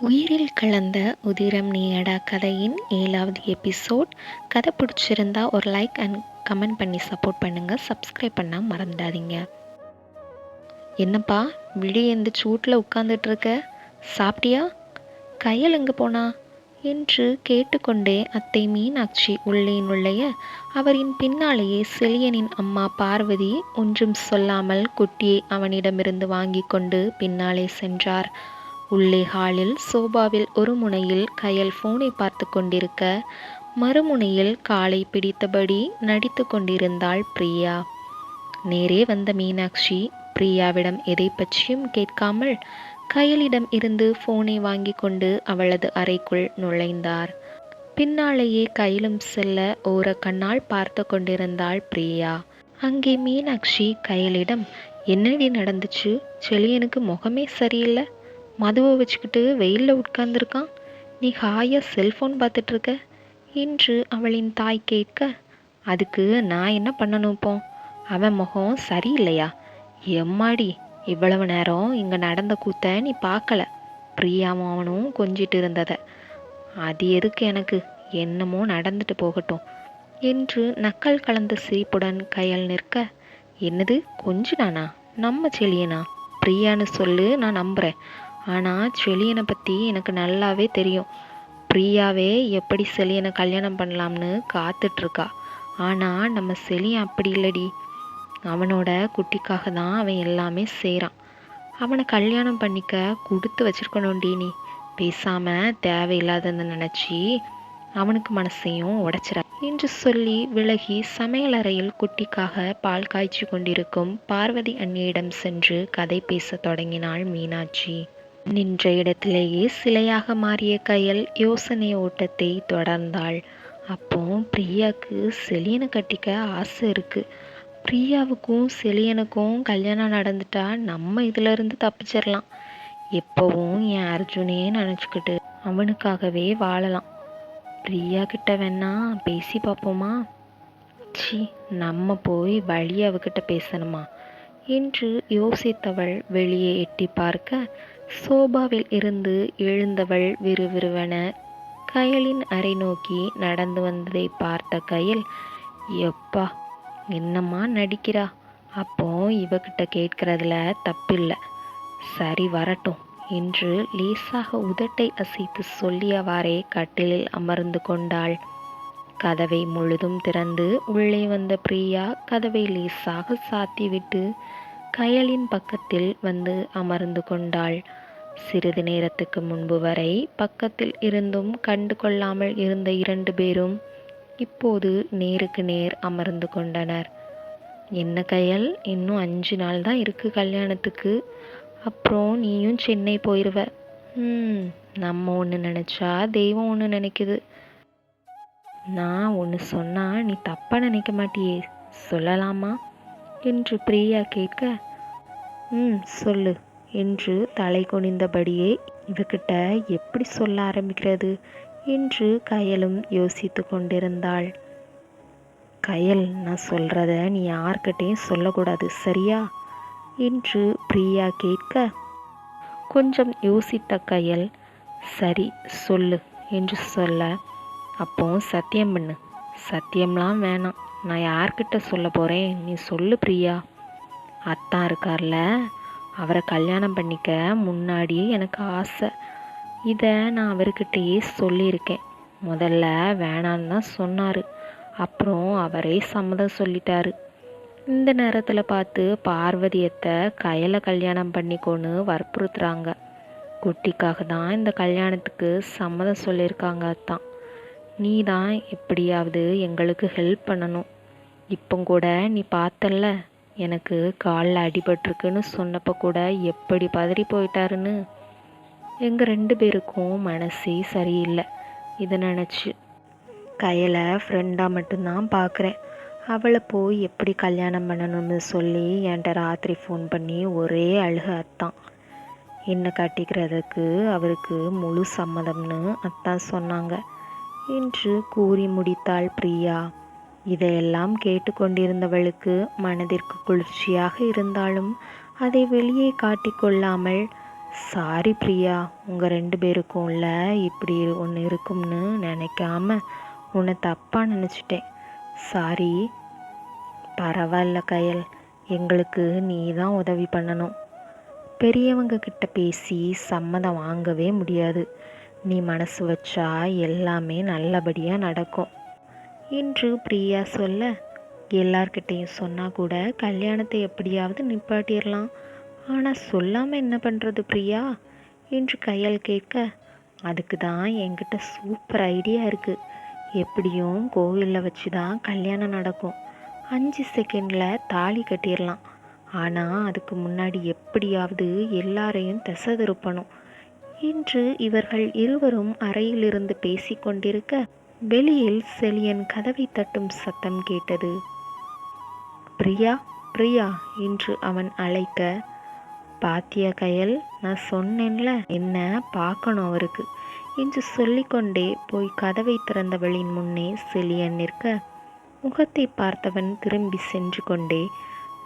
உயிரில் கலந்த உதிரம் நீயடா கதையின் ஏழாவது எபிசோட். கதை பிடிச்சிருந்தா ஒரு லைக் அண்ட் கமெண்ட் பண்ணி சப்போர்ட் பண்ணுங்கள் சப்ஸ்கிரைப் பண்ண மறந்துடாதீங்க. என்னப்பா விழி எந்திரிச்சு சூட்டில் உட்காந்துட்ருக்க சாப்பிட்டியா? கையல் எங்கே போனா? என்று கேட்டுக்கொண்டே அத்தை மீனாட்சி உள்ளே நுழைய அவரின் பின்னாலேயே செழியனின் அம்மா பார்வதி ஒன்றும் சொல்லாமல் குட்டியை அவனிடமிருந்து வாங்கி கொண்டு பின்னாலே சென்றார். உள்ளே ஹாலில் சோபாவில் ஒரு முனையில் கயல் ஃபோனை பார்த்து கொண்டிருக்க மறுமுனையில் காலை பிடித்தபடி நடித்து கொண்டிருந்தாள் பிரியா. நேரே வந்த மீனாட்சி பிரியாவிடம் எதை பற்றியும் கேட்காமல் கயலிடம் இருந்து ஃபோனை வாங்கி கொண்டு அவளது அறைக்குள் நுழைந்தார். பின்னாலேயே கையிலும் செல்ல ஓர கண்ணால் பார்த்து கொண்டிருந்தாள் பிரியா. அங்கே மீனாட்சி கயலிடம் என்னடி நடந்துச்சு? செலியனுக்கு முகமே சரியில்லை? மதுவை வச்சுக்கிட்டு வெயிலில் உட்கார்ந்துருக்கான். நீ ஹாயாக செல்ஃபோன் பார்த்துட்ருக்க? என்று அவளின் தாய் கேட்க அதுக்கு நான் என்ன பண்ணணும் இப்போ? அவன் முகம் சரியில்லையா? எம்மாடி இவ்வளவு நேரம் இங்கே நடந்த கூத்த நீ பார்க்கல. பிரியாவும் அவனும் கொஞ்சிட்டு இருந்தத. அது எதுக்கு எனக்கு? என்னமோ நடந்துட்டு போகட்டும். என்று நக்கல் கலந்த சிரிப்புடன் கையால் நிற்க என்னது கொஞ்சினானா? நம்ம செலியனா பிரியான்னு சொல்லு நான் நம்புகிறேன் ஆனால் செலியனை பற்றி எனக்கு நல்லாவே தெரியும். பிரியாவே எப்படி செலியனை கல்யாணம் பண்ணலாம்னு காத்துட்ருக்கா. ஆனால் நம்ம செலியன் அப்படி இல்லடி. அவனோட குட்டிக்காக தான் அவன் எல்லாமே செய்கிறான் அவனை கல்யாணம் பண்ணிக்க கொடுத்து வச்சுருக்கணும்டி நீ. பேசாமல் தேவையில்லாதன்னு நினச்சி அவனுக்கு மனசையும் உடைச்சிட என்று சொல்லி விலகி சமையலறையில் குட்டிக்காக பால் காய்ச்சி கொண்டிருக்கும் பார்வதி அண்ணியிடம் சென்று கதை பேசத் தொடங்கினாள் மீனாட்சி. நின்ற இடத்திலேயே சிலையாக மாறிய கையல் யோசனை ஓட்டத்தை தொடர்ந்தாள். அப்போ பிரியாவுக்கு செலியனை கட்டிக்க ஆசை இருக்கு. பிரியாவுக்கும் செலியனுக்கும் கல்யாணம் நடந்துட்டா நம்ம இதிலிருந்து தப்பிச்சிடலாம் எப்பவும் என் அர்ஜுனே நினச்சிக்கிட்டு அவனுக்காகவே வாழலாம். பிரியா கிட்ட வேணா பேசி பார்ப்போமா? சி நம்ம போய் வழி அவகிட்ட பேசணுமா? என்று யோசித்தவள் வெளியே எட்டி பார்க்க சோபாவில் இருந்து எழுந்தவள் விறுவிறுவென கயலின் அறை நோக்கி நடந்து வந்ததை பார்த்த கயல் எப்பா என்னம்மா நடிக்கிறா? அப்போ இவகிட்ட கேட்கறதுல தப்பில்லை. சரி வரட்டும் என்று லேசாக உதட்டை அசைத்து சொல்லியவாறே கட்டிலில் அமர்ந்து கொண்டாள். கதவை முழுதும் திறந்து உள்ளே வந்த பிரியா கதவை லேசாக சாத்திவிட்டு கயலின் பக்கத்தில் வந்து அமர்ந்து கொண்டாள். சிறிது நேரத்துக்கு முன்பு வரை பக்கத்தில் இருந்தும் கண்டு கொள்ளாமல் இருந்த இரண்டு பேரும் இப்போது நேருக்கு நேர் அமர்ந்து கொண்டனர். என்ன கயல் இன்னும் அஞ்சு நாள் தான் இருக்கு கல்யாணத்துக்கு. அப்புறம் நீயும் சென்னை போயிடுவ ம் நம்ம ஒன்று நினச்சா தெய்வம் ஒன்று நினைக்குது. நான் ஒன்று சொன்னால் நீ தப்பாக நினைக்க மாட்டியே. சொல்லலாமா? என்று பிரியா கேட்க ம் சொல்லு என்று தலை குனிந்தபடியே இவகிட்ட எப்படி சொல்ல ஆரம்பிக்கிறது? என்று கயலும் யோசித்து கொண்டிருந்தாள். கயல் நான் சொல்கிறத நீ யார்கிட்டையும் சொல்லக்கூடாது சரியா? என்று பிரியா கேட்க கொஞ்சம் யோசித்த கயல் சரி சொல்லு என்று சொல்ல அப்போ சத்தியம் பண்ணு சத்தியம்லாம் வேணாம். நான் யார்கிட்ட சொல்ல போகிறேன் நீ சொல்லு பிரியா. அத்தான் இருக்கார்ல அவரை கல்யாணம் பண்ணிக்க முன்னாடி எனக்கு ஆசை. இதை நான் அவர்கிட்டயே சொல்லியிருக்கேன். முதல்ல வேணான்னு தான் சொன்னார். அப்புறம் அவரே சம்மதம் சொல்லிட்டாரு. இந்த நேரத்தில் பார்த்து பார்வதியத்தை கையில் கல்யாணம் பண்ணிக்கோன்னு வற்புறுத்துறாங்க. குட்டிக்காக தான் இந்த கல்யாணத்துக்கு சம்மதம் சொல்லியிருக்காங்க அத்தான். நீ தான் எப்படியாவது எங்களுக்கு ஹெல்ப் பண்ணணும். இப்போ கூட நீ பார்த்தல்ல எனக்கு காலில் அடிபட்டிருக்குன்னு சொன்னப்போ கூட எப்படி பதறி போயிட்டாருன்னு? எங்கள் ரெண்டு பேருக்கும் மனசே சரியில்லை இதை நினச்சி. கையில் ஃப்ரெண்டாக மட்டும்தான் பார்க்குறேன் அவளை போய் எப்படி கல்யாணம் பண்ணணும்னு சொல்லி என்கிட்ட ராத்திரி ஃபோன் பண்ணி ஒரே அழுக அத்தான். என்னை கட்டிக்கிறதுக்கு அவருக்கு முழு சம்மதம்னு அத்தான் சொன்னாங்க. என்று கூறி முடித்தாள் பிரியா. இதையெல்லாம் கேட்டுக்கொண்டிருந்தவளுக்கு மனதிற்கு குளிர்ச்சியாக இருந்தாலும் அதை வெளியே காட்டிக்கொள்ளாமல் சாரி பிரியா உங்கள் ரெண்டு பேருக்கும்ல இப்படி ஒன்று இருக்கும்னு நினைக்காம உன்னை தப்பாக நினச்சிட்டேன். சாரி பரவாயில்ல கயல் எங்களுக்கு நீ தான் உதவி பண்ணணும். பெரியவங்க கிட்ட பேசி சம்மதம் வாங்கவே முடியாது. நீ மனசு வச்சா எல்லாமே நல்லபடியாக நடக்கும். என்று பிரியா சொல்ல எல்லார்கிட்டேயும் சொன்னால் கூட கல்யாணத்தை எப்படியாவது நிப்பாட்டிடலாம் ஆனால் சொல்லாமல் என்ன பண்ணுறது பிரியா? என்று கையால் கேட்க அதுக்கு தான் என்கிட்ட சூப்பர் ஐடியா இருக்குது எப்படியும் கோவிலில் வச்சு தான் கல்யாணம் நடக்கும். அஞ்சு செகண்டில் தாலி கட்டிடலாம் ஆனால் அதுக்கு முன்னாடி எப்படியாவது எல்லாரையும் திசை திருப்பணும். இன்று இவர்கள் இருவரும் அறையிலிருந்து பேசிக்கொண்டிருக்க வெளியில் செலியன் கதவை தட்டும் சத்தம் கேட்டது. பிரியா பிரியா என்று அவன் அழைக்க. பாத்திய கயல் நான் சொன்னேன்ல என்ன பார்க்கணும் அவருக்கு என்று சொல்லிக்கொண்டே போய் கதவை திறந்தவளின் முன்னே செலியன் நிற்க. முகத்தை பார்த்தவன் திரும்பி சென்று கொண்டே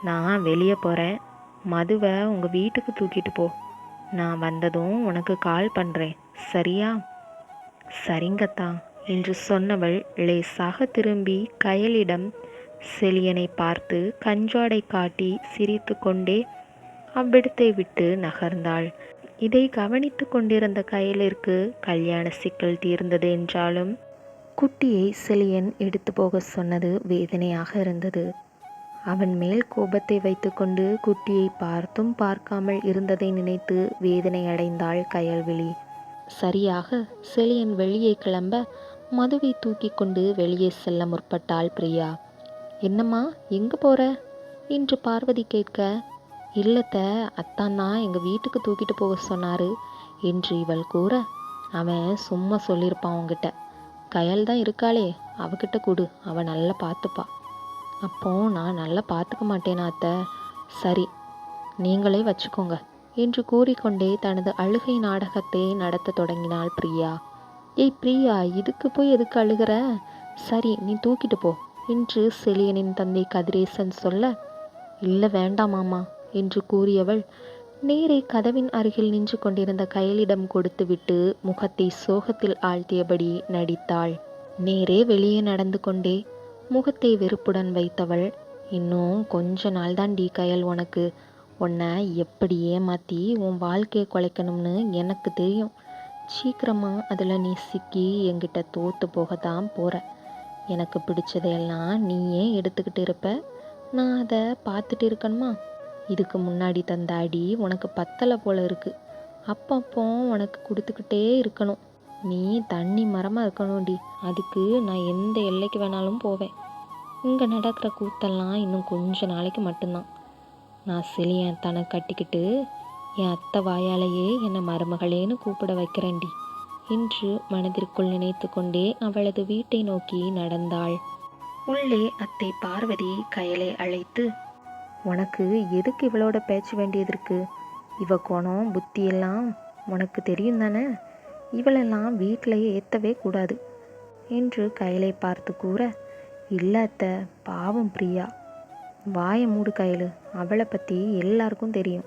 நான் வெளியே போகிறேன் மதுவை உங்கள் வீட்டுக்கு தூக்கிட்டு போ. நான் வந்ததும் உனக்கு கால் பண்ணுறேன் சரியா? சரிங்கத்தா என்று சொன்னவள் லேசாக திரும்பி கயலிடம் செலியனை பார்த்து கஞ்சாடை காட்டி சிரித்து கொண்டே அவ்விடத்தை விட்டு நகர்ந்தாள். இதை கவனித்து கொண்டிருந்த கயலிற்கு கல்யாண சிக்கல் தீர்ந்தது என்றாலும் குட்டியை செலியன் எடுத்து போக சொன்னது வேதனையாக இருந்தது. அவன் மேல் கோபத்தை வைத்துக்கொண்டு குட்டியை பார்த்தும் பார்க்காமல் இருந்ததை நினைத்து வேதனை அடைந்தாள் கயல்விழி. சரியாக செழியன் வெளியே கிளம்ப மதுவை தூக்கி கொண்டு வெளியே செல்ல முற்பட்டாள் பிரியா. என்னம்மா எங்கே போற? என்று பார்வதி கேட்க இல்லத்த அத்தான்னா தான் எங்கள் வீட்டுக்கு தூக்கிட்டு போக சொன்னாரு என்று இவள் கூற அவன் சும்மா சொல்லியிருப்பான் உங்ககிட்ட கயல் தான் இருக்காளே அவகிட்ட கொடு அவள் நல்லா பார்த்துப்பா. அப்போ நான் நல்லா பார்த்துக்க மாட்டேனா அத்தை. சரி நீங்களே வச்சுக்கோங்க என்று கூறிக்கொண்டே தனது அழுகை நாடகத்தை நடத்த தொடங்கினாள் பிரியா. ஏய் பிரியா இதுக்கு போய் எதுக்கு அழுகிற? சரி நீ தூக்கிட்டு போ என்று செலியனின் தந்தை கதிரேசன் சொல்ல இல்லை வேண்டாமாமா என்று கூறியவள் நேரே கதவின் அருகில் நின்று கொண்டிருந்த கயலிடம் கொடுத்துவிட்டு முகத்தை சோகத்தில் ஆழ்த்தியபடி நடித்தாள். நேரே வெளியே நடந்து கொண்டே முகத்தை வெறுப்புடன் வைத்தவள் இன்னும் கொஞ்ச நாள் தான் டி கயல் உனக்கு. உன்னை எப்படி ஏமாத்தி உன் வாழ்க்கையை குலைக்கணும்னு எனக்கு தெரியும். சீக்கிரமாக அதில் நீ சிக்கி என்கிட்ட தோற்று போக தான் போகிற எனக்கு பிடிச்சதையெல்லாம் நீயே எடுத்துக்கிட்டு இருப்ப. நான் அதை பார்த்துட்டு இருக்கணுமா? இதுக்கு முன்னாடி தந்த அடி உனக்கு பத்தலை போல இருக்குது அப்பப்போ உனக்கு கொடுத்துக்கிட்டே இருக்கணும். நீ தண்ணி மரமாக இருக்கணும்டி அதுக்கு நான் எந்த எல்லைக்கு வேணாலும் போவேன். இங்கே நடக்கிற கூத்தெல்லாம் இன்னும் கொஞ்ச நாளைக்கு மட்டும்தான். நான் சிலியன் தனை கட்டிக்கிட்டு என் அத்தை வாயாலேயே என்னை மருமகளேன்னு கூப்பிட வைக்கிறேன்டி என்று மனதிற்குள் நினைத்து கொண்டே அவளது வீட்டை நோக்கி நடந்தாள். உள்ளே அத்தை பார்வதி கயலை அழைத்து உனக்கு எதுக்கு இவளோட பேச்சு வேண்டியது இருக்கு? இவ குணம் புத்தியெல்லாம் உனக்கு தெரியும் தானே? இவளெல்லாம் வீட்டிலேயே ஏற்றவே கூடாது என்று கையலை பார்த்து கூற இல்லை பாவம் பிரியா. வாயை மூடு கையில். அவளை பற்றி எல்லாருக்கும் தெரியும்.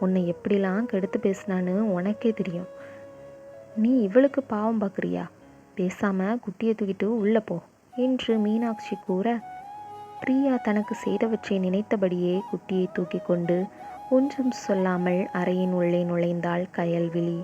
உன்னை எப்படிலாம் கெடுத்து பேசினான்னு உனக்கே தெரியும். நீ இவளுக்கு பாவம் பார்க்குறியா பேசாமல் குட்டியை தூக்கிட்டு உள்ளே போ. என்று மீனாட்சி கூற பிரியா தனக்கு செய்தவற்றை நினைத்தபடியே குட்டியை தூக்கி கொண்டு ஒன்றும் சொல்லாமல் அறையின் உள்ளே நுழைந்தாள் கயல்விழி.